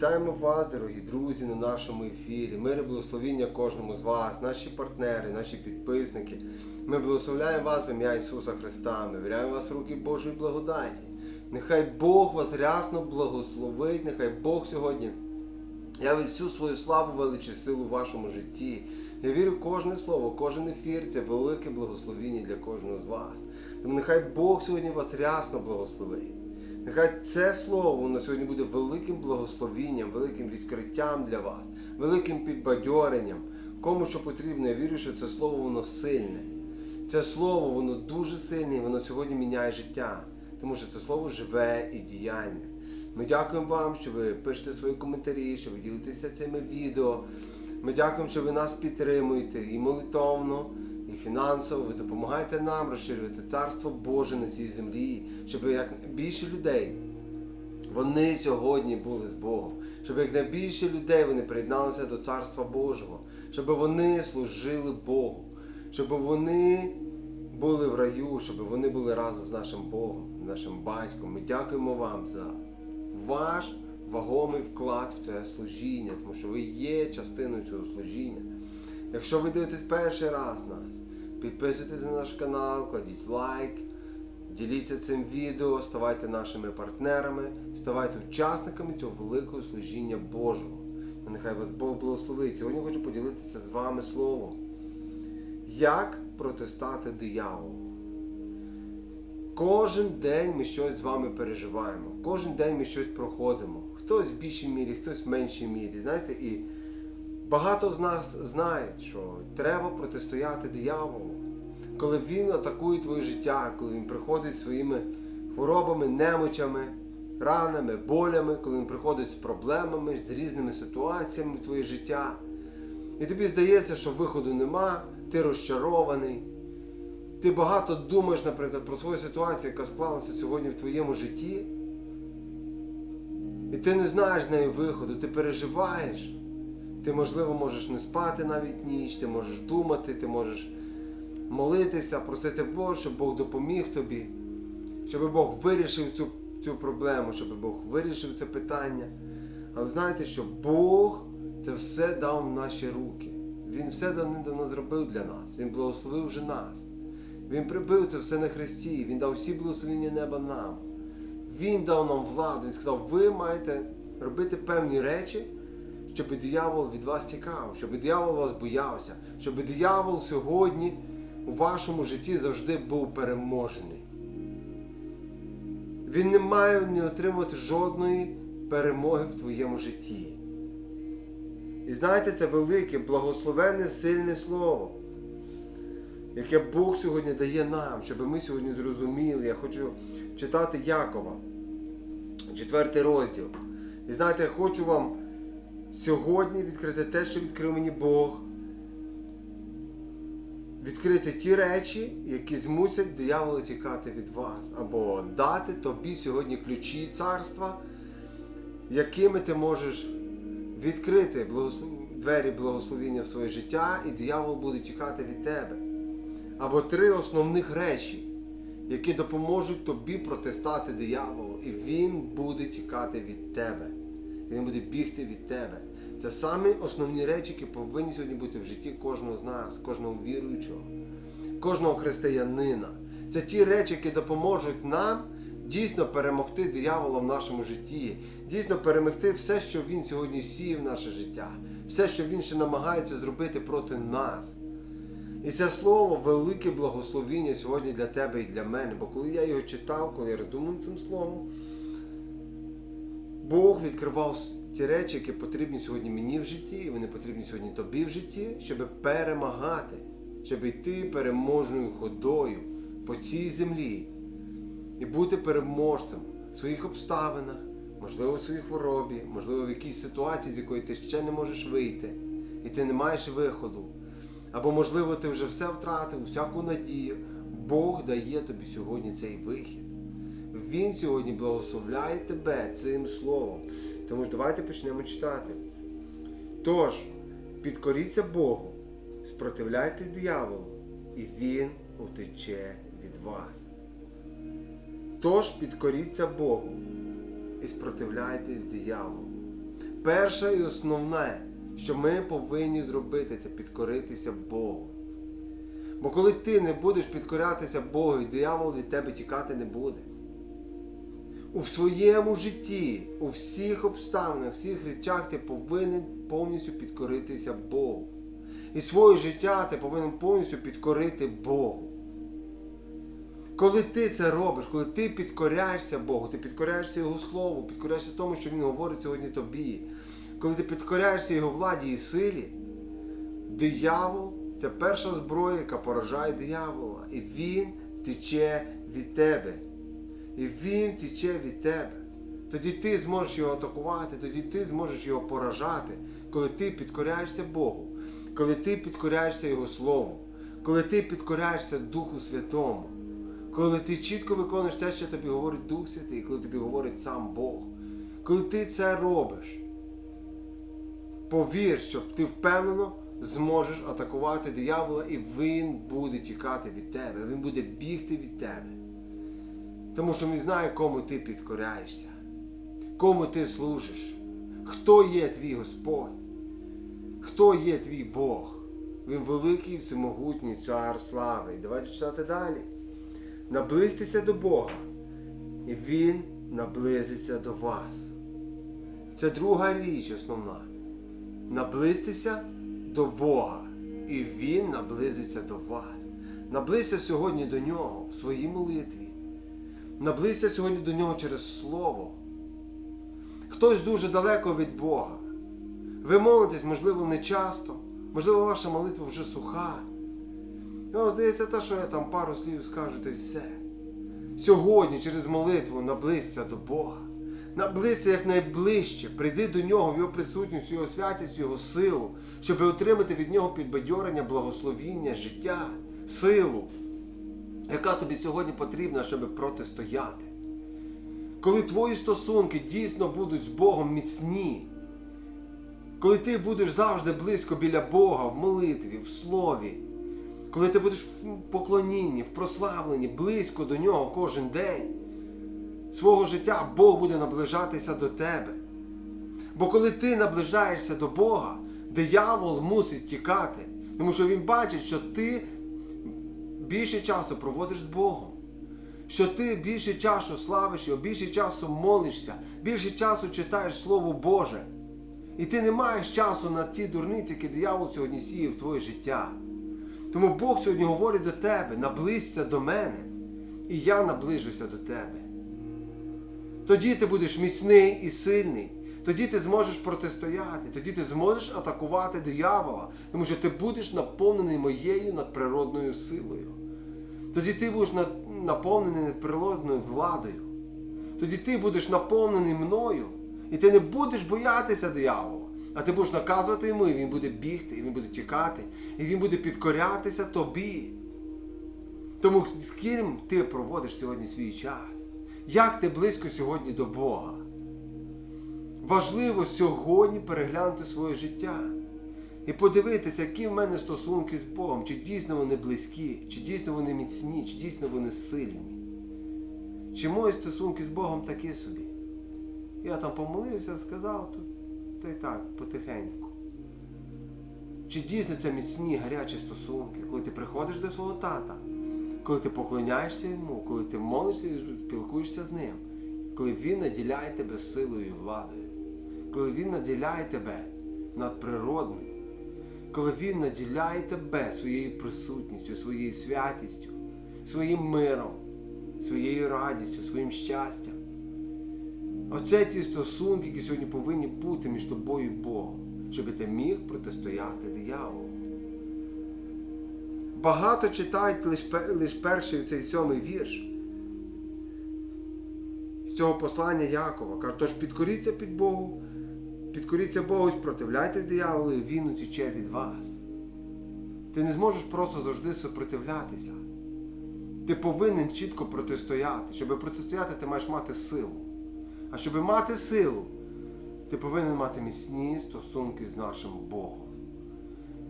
Вітаємо вас, дорогі друзі, на нашому ефірі. Мир і благословіння кожному з вас, наші партнери, наші підписники. Ми благословляємо вас в ім'я Ісуса Христа. Ми віряємо вас в руки Божої благодаті. Нехай Бог вас рясно благословить, нехай Бог сьогодні явить всю свою славу, величі силу в вашому житті. Я вірю в кожне слово, кожен ефір це велике благословіння для кожного з вас. Тому нехай Бог сьогодні вас рясно благословить. Нехай це слово воно сьогодні буде великим благословінням, великим відкриттям для вас, великим підбадьоренням. Кому що потрібно, я вірю, що це слово воно сильне. Це слово воно дуже сильне, і воно сьогодні міняє життя, тому що це слово живе і діяльне. Ми дякуємо вам, що ви пишете свої коментарі, що ви ділитеся цими відео. Ми дякуємо, що ви нас підтримуєте і молитовно, і фінансово. Ви допомагаєте нам розширювати царство Боже на цій землі, щоб як більше людей вони сьогодні були з Богом, щоб як найбільше людей вони приєдналися до Царства Божого, щоб вони служили Богу, щоб вони були в раю, щоб вони були разом з нашим Богом, нашим батьком. Ми дякуємо вам за ваш вагомий вклад в це служіння, тому що ви є частиною цього служіння. Якщо ви дивитесь перший раз нас, підписуйтесь на наш канал, кладіть лайк. Діліться цим відео, ставайте нашими партнерами, ставайте учасниками цього великого служіння Божого. Нехай вас Бог благословить. Сьогодні хочу поділитися з вами словом. Як протистати дияволу? Кожен день ми щось з вами переживаємо, кожен день ми щось проходимо. Хтось в більшій мірі, хтось в меншій мірі. Знаєте, і багато з нас знають, що треба протистояти дияволу коли він атакує твоє життя, коли він приходить своїми хворобами, немочами, ранами, болями, коли він приходить з проблемами, з різними ситуаціями в твоє життя. І тобі здається, що виходу нема, ти розчарований. Ти багато думаєш, наприклад, про свою ситуацію, яка склалася сьогодні в твоєму житті. І ти не знаєш з нею виходу, ти переживаєш. Ти, можливо, можеш не спати навіть ніч, ти можеш думати, ти можеш молитися, просити Бога, щоб Бог допоміг тобі, щоб Бог вирішив цю, цю проблему, щоб Бог вирішив це питання. Але знаєте, що Бог це все дав в наші руки. Він все давно зробив для нас. Він благословив вже нас. Він прибив це все на Христі. Він дав всі благословення неба нам. Він дав нам владу. Він сказав, ви маєте робити певні речі, щоб диявол від вас тікав, щоб диявол вас боявся, щоб диявол сьогодні у вашому житті завжди був переможений. Він не має не отримувати жодної перемоги в твоєму житті. І знаєте, це велике, благословенне, сильне слово, яке Бог сьогодні дає нам, щоб ми сьогодні зрозуміли. Я хочу читати Якова, четвертий розділ. І знаєте, я хочу вам сьогодні відкрити те, що відкрив мені Бог відкрити ті речі, які змусять диявола тікати від вас, або дати тобі сьогодні ключі царства, якими ти можеш відкрити двері благословіння в своє життя, і диявол буде тікати від тебе. Або три основних речі, які допоможуть тобі протистати дияволу, і він буде тікати від тебе. Він буде бігти від тебе. Це самі основні речі, які повинні сьогодні бути в житті кожного з нас, кожного віруючого, кожного християнина. Це ті речі, які допоможуть нам дійсно перемогти диявола в нашому житті, дійсно перемогти все, що він сьогодні сіє в наше життя, все, що він ще намагається зробити проти нас. І це слово велике благословіння сьогодні для тебе і для мене. Бо коли я його читав, коли я роздумав цим словом, Бог відкривав ті речі, які потрібні сьогодні мені в житті, і вони потрібні сьогодні тобі в житті, щоб перемагати, щоб йти переможною ходою по цій землі і бути переможцем в своїх обставинах, можливо, в своїй хворобі, можливо, в якійсь ситуації, з якої ти ще не можеш вийти, і ти не маєш виходу. Або, можливо, ти вже все втратив, всяку надію. Бог дає тобі сьогодні цей вихід. Він сьогодні благословляє тебе цим словом. Тому ж давайте почнемо читати. Тож, підкоріться Богу, спротивляйтесь дияволу, і Він утече від вас. Тож підкоріться Богу і спротивляйтесь дияволу. перше і основне, що ми повинні зробити, це підкоритися Богу. Бо коли ти не будеш підкорятися Богу, і диявол від тебе тікати не буде. У своєму житті, у всіх обставинах, у всіх речах ти повинен повністю підкоритися Богу. І своє життя ти повинен повністю підкорити Богу. Коли ти це робиш, коли ти підкоряєшся Богу, ти підкоряєшся Його Слову, підкоряєшся тому, що Він говорить сьогодні тобі. Коли ти підкоряєшся Його владі і силі, диявол це перша зброя, яка поражає диявола. І він втече від тебе. І він втече від тебе. Тоді ти зможеш його атакувати, тоді ти зможеш його поражати, коли ти підкоряєшся Богу, коли ти підкоряєшся Його Слову, коли ти підкоряєшся Духу Святому, коли ти чітко виконуєш те, що тобі говорить Дух Святий, коли тобі говорить сам Бог. Коли ти це робиш, повір, що ти впевнено зможеш атакувати диявола, і він буде тікати від тебе, він буде бігти від тебе. Тому що він знає, кому ти підкоряєшся, кому ти служиш, хто є твій Господь, хто є твій Бог. Він великий, всемогутній цар слави. Давайте читати далі. Наблизьтеся до Бога, і Він наблизиться до вас. Це друга річ основна. Наблизьтеся до Бога, і Він наблизиться до вас. Наблизься сьогодні до Нього в своїй молитві. Наблизься сьогодні до Нього через Слово. Хтось дуже далеко від Бога. Ви молитесь, можливо, не часто, можливо, ваша молитва вже суха. Ну, здається, те, що я там пару слів скажу, то все. Сьогодні через молитву наблизься до Бога. Наблизься якнайближче, прийди до нього в його присутність, в його святість, його силу, щоб отримати від нього підбадьорення, благословіння, життя, силу, яка тобі сьогодні потрібна, щоб протистояти. Коли твої стосунки дійсно будуть з Богом міцні, коли ти будеш завжди близько біля Бога в молитві, в слові, коли ти будеш в поклонінні, в прославленні, близько до нього кожен день свого життя Бог буде наближатися до тебе. Бо коли ти наближаєшся до Бога, диявол мусить тікати, тому що він бачить, що ти більше часу проводиш з Богом. Що ти більше часу славиш його, більше часу молишся, більше часу читаєш Слово Боже. І ти не маєш часу на ті дурниці, які диявол сьогодні сіє в твоє життя. Тому Бог сьогодні говорить до тебе, наблизься до мене, і я наближуся до тебе. Тоді ти будеш міцний і сильний. Тоді ти зможеш протистояти, тоді ти зможеш атакувати диявола, тому що ти будеш наповнений моєю надприродною силою. Тоді ти будеш наповнений надприродною владою. Тоді ти будеш наповнений мною, і ти не будеш боятися диявола, а ти будеш наказувати йому, і він буде бігти, і він буде тікати, і він буде підкорятися тобі. Тому з ким ти проводиш сьогодні свій час? Як ти близько сьогодні до Бога? Важливо сьогодні переглянути своє життя і подивитися, які в мене стосунки з Богом, чи дійсно вони близькі, чи дійсно вони міцні, чи дійсно вони сильні. Чи мої стосунки з Богом такі собі? Я там помолився, сказав, та й так, потихеньку. Чи дійсно це міцні, гарячі стосунки, коли ти приходиш до свого тата, коли ти поклоняєшся йому, коли ти молишся і спілкуєшся з ним, коли він наділяє тебе силою і владою, коли він наділяє тебе надприродною, коли він наділяє тебе своєю присутністю, своєю святістю, своїм миром, своєю радістю, своїм щастям. Оце ті стосунки, які сьогодні повинні бути між тобою і Богом, щоб ти міг протистояти дияволу. Багато читають лише перший цей сьомий вірш з цього послання Якова. Каже, тож підкоріться під Богу, підкоріться Богу, спротивляйте дияволу, і він утіче від вас. Ти не зможеш просто завжди супротивлятися. Ти повинен чітко протистояти. Щоб протистояти, ти маєш мати силу. А щоб мати силу, ти повинен мати міцні стосунки з нашим Богом.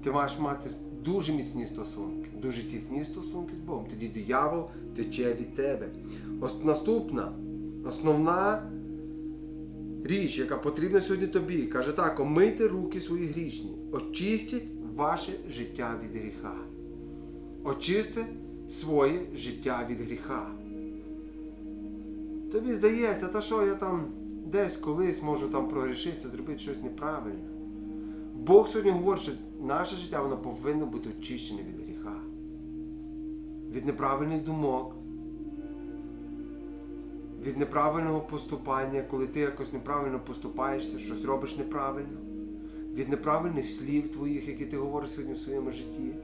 Ти маєш мати дуже міцні стосунки, дуже тісні стосунки з Богом. Тоді диявол тече від тебе. Ось наступна, основна річ, яка потрібна сьогодні тобі, каже так: омийте руки свої грішні, очистіть ваше життя від гріха. Очисти своє життя від гріха. Тобі здається, та що я там десь колись можу там прогрішитися, зробити щось неправильно. Бог сьогодні говорить, що наше життя воно повинно бути очищене від гріха, від неправильних думок, від неправильного поступання, коли ти якось неправильно поступаєшся, щось робиш неправильно, від неправильних слів твоїх, які ти говориш сьогодні в своєму житті.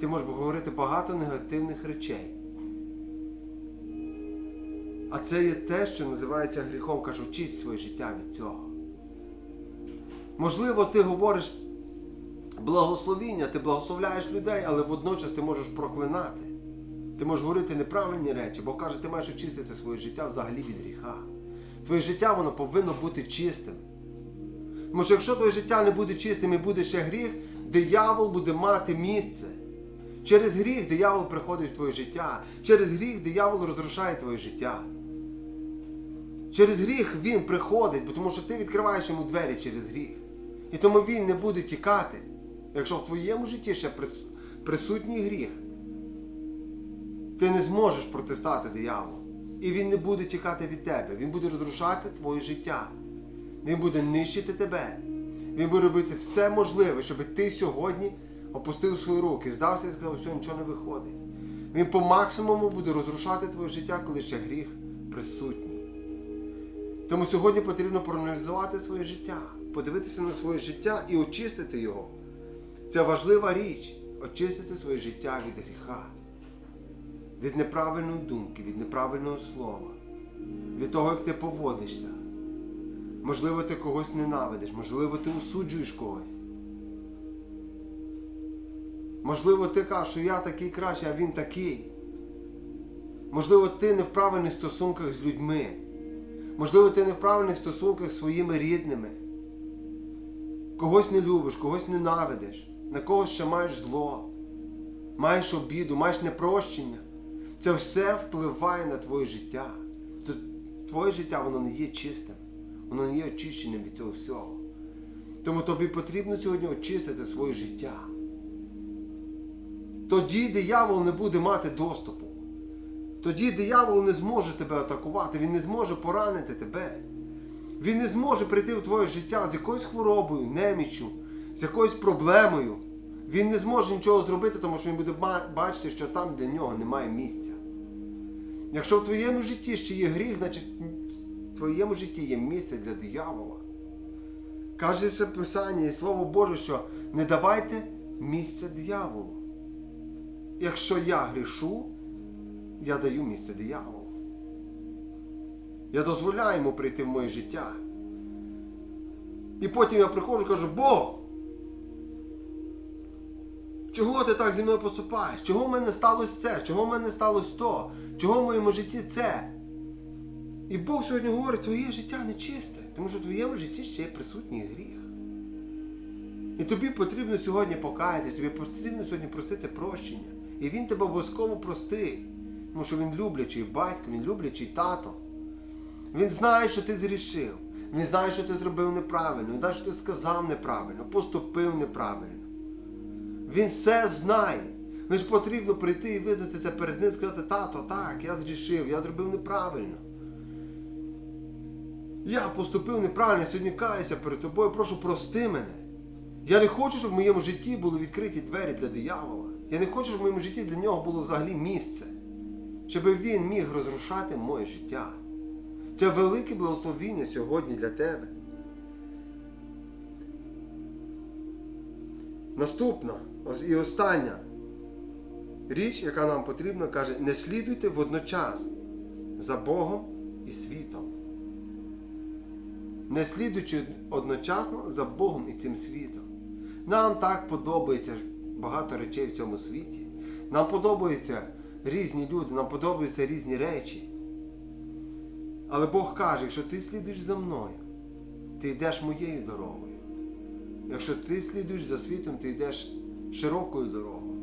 Ти можеш говорити багато негативних речей. А це є те, що називається гріхом, каже, очисть своє життя від цього. Можливо, ти говориш благословіння, ти благословляєш людей, але водночас ти можеш проклинати. Ти можеш говорити неправильні речі, бо каже, ти маєш очистити своє життя взагалі від гріха. Твоє життя воно повинно бути чистим. Тому що якщо твоє життя не буде чистим і буде ще гріх, диявол буде мати місце. Через гріх диявол приходить в твоє життя. Через гріх диявол розрушає твоє життя. Через гріх він приходить, тому що ти відкриваєш йому двері через гріх. І тому він не буде тікати. Якщо в твоєму житті ще присутній гріх, ти не зможеш протистати дияволу. І він не буде тікати від тебе. Він буде розрушати твоє життя. Він буде нищити тебе. Він буде робити все можливе, щоб ти сьогодні опустив свої руки, здався і сказав, що нічого не виходить. Він по максимуму буде розрушати твоє життя, коли ще гріх присутній. Тому сьогодні потрібно проаналізувати своє життя, подивитися на своє життя і очистити його. Це важлива річ очистити своє життя від гріха, від неправильної думки, від неправильного слова, від того, як ти поводишся. Можливо, ти когось ненавидиш, можливо, ти осуджуєш когось. Можливо, ти кажеш, що я такий кращий, а він такий. Можливо, ти не в правильних стосунках з людьми. Можливо, ти не в правильних стосунках з своїми рідними. Когось не любиш, когось ненавидиш, на когось ще маєш зло, маєш обіду, маєш непрощення. Це все впливає на твоє життя. Це твоє життя воно не є чистим, воно не є очищеним від цього всього. Тому тобі потрібно сьогодні очистити своє життя. Тоді диявол не буде мати доступу. Тоді диявол не зможе тебе атакувати, він не зможе поранити тебе. Він не зможе прийти в твоє життя з якоюсь хворобою, неміччю, з якоюсь проблемою. Він не зможе нічого зробити, тому що він буде бачити, що там для нього немає місця. Якщо в твоєму житті ще є гріх, значить в твоєму житті є місце для диявола. Каже все Писання і Слово Боже, що не давайте місця дияволу. Якщо я грішу, я даю місце дияволу. Я дозволяю йому прийти в моє життя. І потім я приходжу і кажу, Бог, чого ти так зі мною поступаєш? Чого в мене сталося це? Чого в мене сталося то? Чого в моєму житті це? І Бог сьогодні говорить, твоє життя нечисте, тому що в твоєму житті ще є присутній гріх. І тобі потрібно сьогодні покаятись, тобі потрібно сьогодні простити прощення. І він тебе обов'язково простить. Тому що він люблячий батько, він люблячий тато. Він знає, що ти зрішив. Він знає, що ти зробив неправильно. Він знає, що ти сказав неправильно, поступив неправильно. Він все знає. Лише потрібно прийти і видати це перед ним і сказати, тато, так, я зрішив, я зробив неправильно. Я поступив неправильно, сьогодні каюся перед тобою, прошу прости мене. Я не хочу, щоб в моєму житті були відкриті двері для диявола. Я не хочу, щоб в моєму житті для нього було взагалі місце, щоб він міг розрушати моє життя. Це велике благословіння сьогодні для тебе. Наступна і остання річ, яка нам потрібна, каже, не слідуйте водночас за Богом і світом. Не слідуючи одночасно за Богом і цим світом. Нам так подобається багато речей в цьому світі. Нам подобаються різні люди, нам подобаються різні речі. Але Бог каже, якщо ти слідуєш за мною, ти йдеш моєю дорогою. Якщо ти слідуєш за світом, ти йдеш широкою дорогою.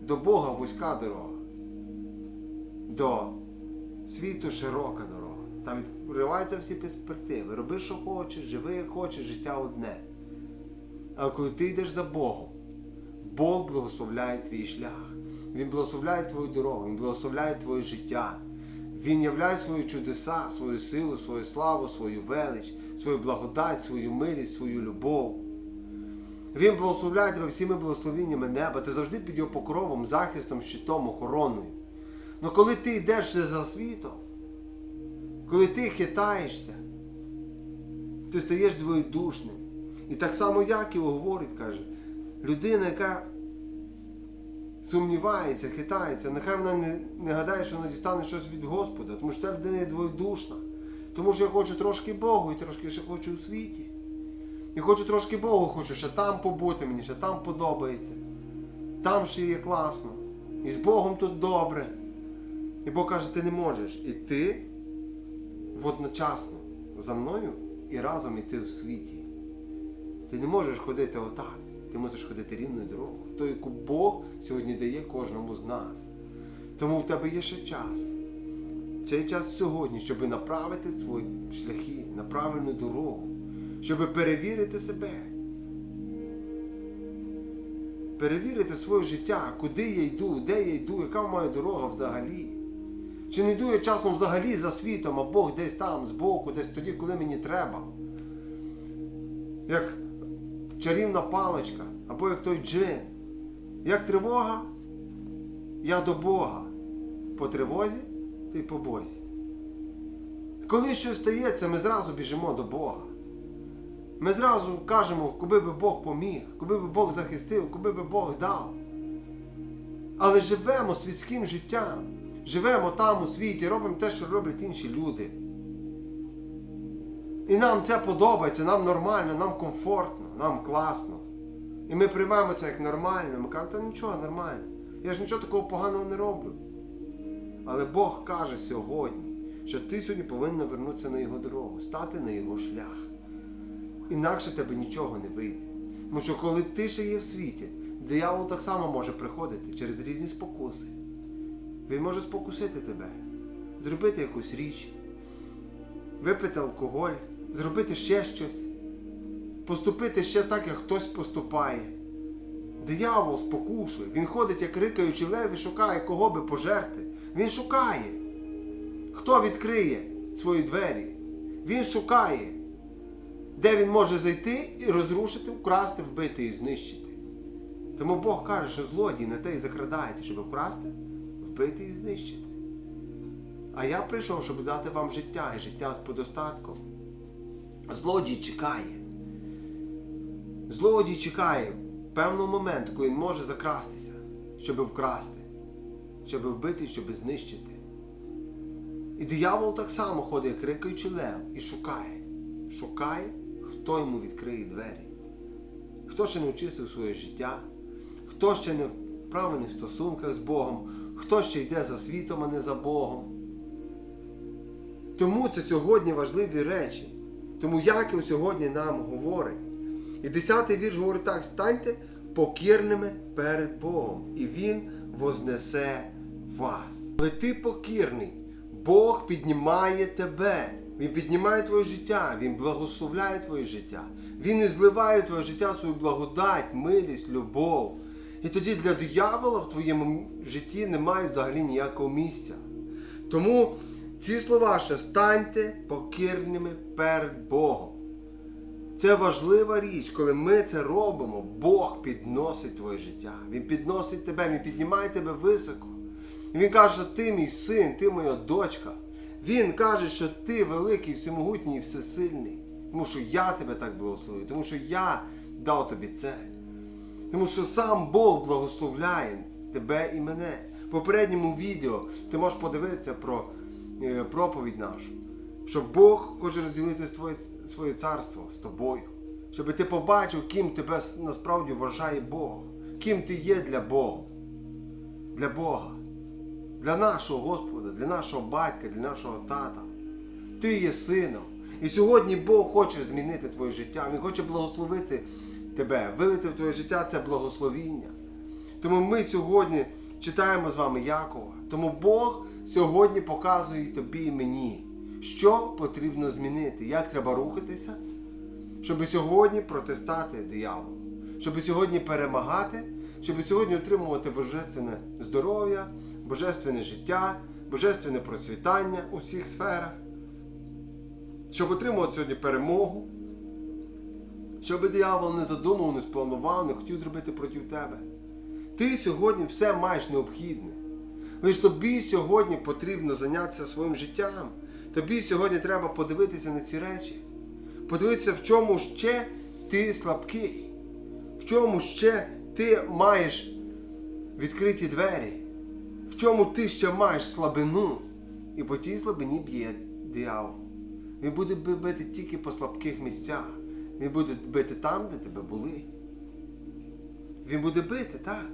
До Бога вузька дорога. До світу широка дорога. Там відкриваються всі перспективи. Роби, що хочеш, живи, як хочеш, життя одне. Але коли ти йдеш за Богом, Бог благословляє твій шлях. Він благословляє твою дорогу, Він благословляє твоє життя. Він являє свої чудеса, свою силу, свою славу, свою велич, свою благодать, свою милість, свою любов. Він благословляє тебе всіми благословіннями неба. Ти завжди під його покровом, захистом, щитом, охороною. Але коли ти йдеш за світом, коли ти хитаєшся, ти стаєш двоєдушним. І так само Яків говорить, каже, людина, яка сумнівається, хитається, нехай вона не, не гадає, що вона дістане щось від Господа, тому що ця людина є двоєдушна. Тому що я хочу трошки Богу і трошки ще хочу у світі. Я хочу трошки Богу, хочу ще там побути, мені ще там подобається. Там ще є класно. І з Богом тут добре. І Бог каже, ти не можеш іти водночасно за мною і разом іти в світі. Ти не можеш ходити отак. Ти мусиш ходити рівною дорогою, ту, яку Бог сьогодні дає кожному з нас. Тому в тебе є ще час. Цей час сьогодні, щоб направити свої шляхи на правильну дорогу, щоб перевірити себе. Перевірити своє життя, куди я йду, де я йду, яка моя дорога взагалі. Чи не йду я часом взагалі за світом, а Бог десь там, збоку, десь тоді, коли мені треба. Як чарівна паличка, або як той джин. Як тривога, я до Бога. По тривозі ти по Бозі. Коли щось стається, ми зразу біжимо до Бога. Ми зразу кажемо, куди би Бог поміг, куди би Бог захистив, куди би Бог дав. Але живемо світським життям, живемо там у світі, робимо те, що роблять інші люди. І нам це подобається, нам нормально, нам комфортно, нам класно. І ми приймаємо це як нормально. Ми кажемо, та нічого нормально. Я ж нічого такого поганого не роблю. Але Бог каже сьогодні, що ти сьогодні повинен вернутися на його дорогу, стати на його шлях. Інакше тебе нічого не вийде. Тому що коли ти ще є в світі, диявол так само може приходити через різні спокуси. Він може спокусити тебе, зробити якусь річ, випити алкоголь, зробити ще щось, поступити ще так, як хтось поступає. Диявол спокушує, він ходить, як рикаючий лев і шукає, кого би пожерти. Він шукає. Хто відкриє свої двері? Він шукає, де він може зайти і розрушити, вкрасти, вбити і знищити. Тому Бог каже, що злодій на те і закрадається, щоб вкрасти, вбити і знищити. А я прийшов, щоб дати вам життя і життя з подостатком. Злодій чекає. Злодій чекає певного моменту, коли він може закрастися, щоб вкрасти, щоб вбити, щоб знищити. І диявол так само ходить, як рикаючий лев, і шукає. Шукає, хто йому відкриє двері. Хто ще не очистив своє життя, хто ще не в стосунках з Богом, хто ще йде за світом, а не за Богом. Тому це сьогодні важливі речі. Тому Яків сьогодні нам говорить. І 10-й вірш говорить так: станьте покірними перед Богом, і Він вознесе вас. Але ти покірний, Бог піднімає тебе. Він піднімає твоє життя, Він благословляє твоє життя. Він і зливає твоє життя свою благодать, милість, любов. І тоді для диявола в твоєму житті немає взагалі ніякого місця. Тому ці слова, що станьте покірними перед Богом. Це важлива річ, коли ми це робимо, Бог підносить твоє життя. Він підносить тебе, Він піднімає тебе високо. І Він каже, ти мій син, ти моя дочка. Він каже, що ти великий, всемогутній і всесильний. Тому що я тебе так благословив, тому що я дав тобі це. Тому що сам Бог благословляє тебе і мене. В попередньому відео ти можеш подивитися про е, проповідь нашу, що Бог хоче розділити твоє, своє царство з тобою. Щоб ти побачив, ким тебе насправді вважає Бог, ким ти є для Бога. Для Бога. Для нашого Господа, для нашого батька, для нашого тата. Ти є сином. І сьогодні Бог хоче змінити твоє життя. Він хоче благословити тебе, вилити в твоє життя це благословіння. Тому ми сьогодні читаємо з вами Якова. Тому Бог сьогодні показує тобі і мені, що потрібно змінити, як треба рухатися, щоб сьогодні протистати дияволу, щоб сьогодні перемагати, щоб сьогодні отримувати божественне здоров'я, божественне життя, божественне процвітання у всіх сферах, щоб отримувати сьогодні перемогу, щоб диявол не задумав, не спланував, не хотів зробити проти тебе. Ти сьогодні все маєш необхідне. Лише тобі сьогодні потрібно зайнятися своїм життям. Тобі сьогодні треба подивитися на ці речі. Подивитися, в чому ще ти слабкий, в чому ще ти маєш відкриті двері, в чому ти ще маєш слабину. І по тій слабині б'є диявол. Він буде бити тільки по слабких місцях. Він буде бити там, де тебе болить. Він буде бити, так.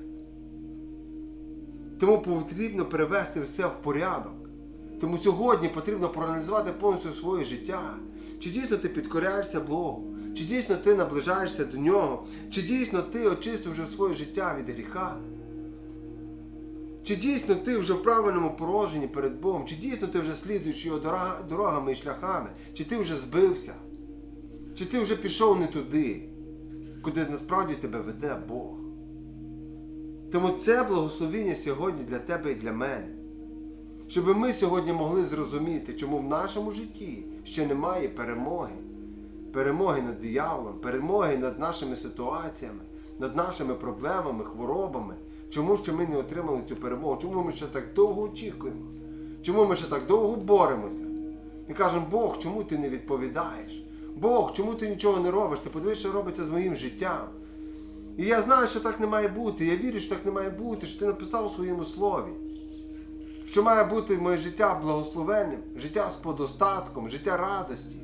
Тому потрібно привести все в порядок. Тому сьогодні потрібно проаналізувати повністю своє життя. Чи дійсно ти підкоряєшся Богу? Чи дійсно ти наближаєшся до нього? Чи дійсно ти очистив вже своє життя від гріха? Чи дійсно ти вже в правильному положенні перед Богом? Чи дійсно ти вже слідуєш його дорогами і шляхами? Чи ти вже збився? Чи ти вже пішов не туди, куди насправді тебе веде Бог? Тому це благословіння сьогодні для тебе і для мене. Щоб ми сьогодні могли зрозуміти, чому в нашому житті ще немає перемоги. Перемоги над дияволом, перемоги над нашими ситуаціями, над нашими проблемами, хворобами. Чому ще ми не отримали цю перемогу? Чому ми ще так довго очікуємо? Чому ми ще так довго боремося? І кажемо, Бог, чому ти не відповідаєш? Бог, чому ти нічого не робиш? Ти подивись, що робиться з моїм життям. І я знаю, що так не має бути. Я вірю, що так не має бути, що ти написав у своєму слові. Що має бути моє життя благословенним, життя з подостатком, життя радості.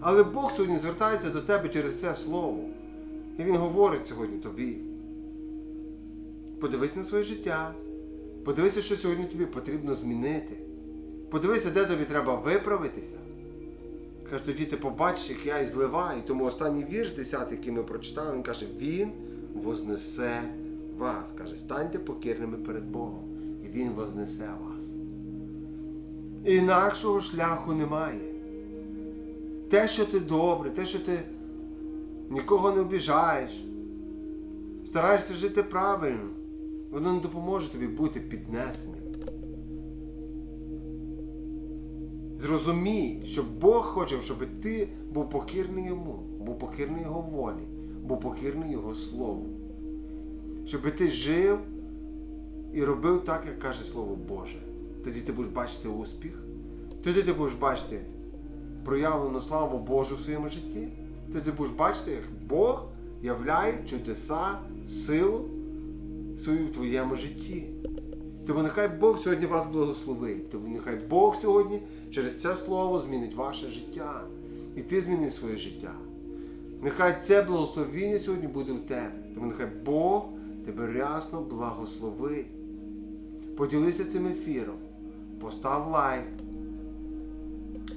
Але Бог сьогодні звертається до тебе через це слово. І Він говорить сьогодні тобі. Подивись на своє життя. Подивися, що сьогодні тобі потрібно змінити. Подивися, де тобі треба виправитися. Каже, тоді ти побачиш, як я і зливаю. Тому останній вірш, 10, який ми прочитали, він каже, Він вознесе вас. Каже, станьте покірними перед Богом, і Він вознесе вас. Інакшого шляху немає. Те, що ти добре, те, що ти нікого не обіжаєш, стараєшся жити правильно, воно не допоможе тобі бути піднесеним. Зрозумій, що Бог хоче, щоб ти був покірний йому, був покірний його волі, був покірний його слову. Щоб ти жив і робив так, як каже Слово Боже. Тоді ти будеш бачити успіх, тоді ти будеш бачити проявлену славу Божу в своєму житті. Тоді ти будеш бачити, як Бог являє чудеса, силу свою в твоєму житті. Тому нехай Бог сьогодні вас благословить. Тому нехай Бог сьогодні через це слово змінить ваше життя. І ти зміни своє життя. Нехай це благословіння сьогодні буде у тебе. Тому нехай Бог тебе рясно благословить. Поділися цим ефіром. Постав лайк.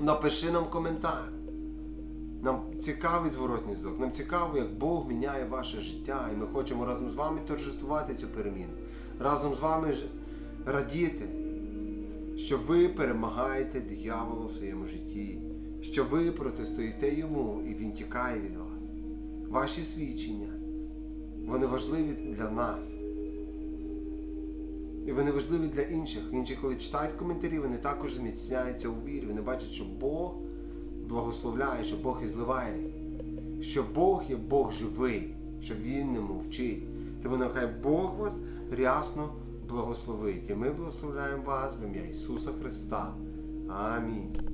Напиши нам коментар. Нам цікавий зворотній зв'язок. Нам цікаво, як Бог міняє ваше життя. І ми хочемо разом з вами торжествувати цю переміну. Разом з вами радіти, що ви перемагаєте диявола в своєму житті, що ви протистоїте йому і він тікає від вас. Ваші свідчення, вони важливі для нас. І вони важливі для інших. Інші, коли читають коментарі, вони також зміцняються у вірі. Вони бачать, що Бог благословляє, що Бог і зливає, що Бог є Бог живий, що Він не мовчить. Тому нехай Бог вас рясно благословить. І ми благословляємо вас в ім'я Ісуса Христа. Амінь.